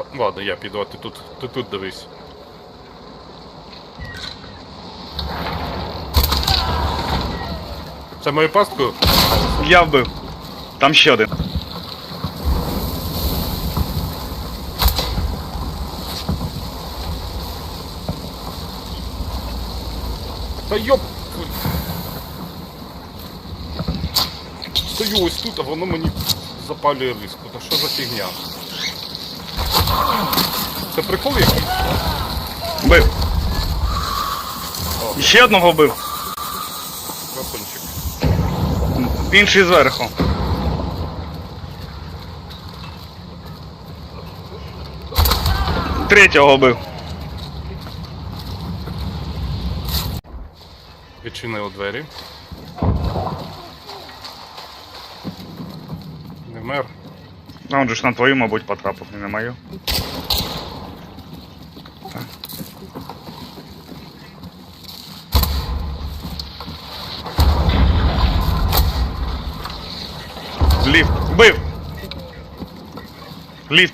А, ладно, я піду, а ти тут, ти тут дивись. Це мою пастку? Я вбив. Там ще один. Та йоп! Стою ось тут, а воно мені запалює риску. Та що за фігня? Це прикол якийсь? Вбив. І ще одного вбив. Красунчик. Інший зверху. Третього вбив. Відчинили двері. Не вмер. А он же ж на твою, мабуть, потрапив, не на мою. Ліфт. Вбив! Ліфт.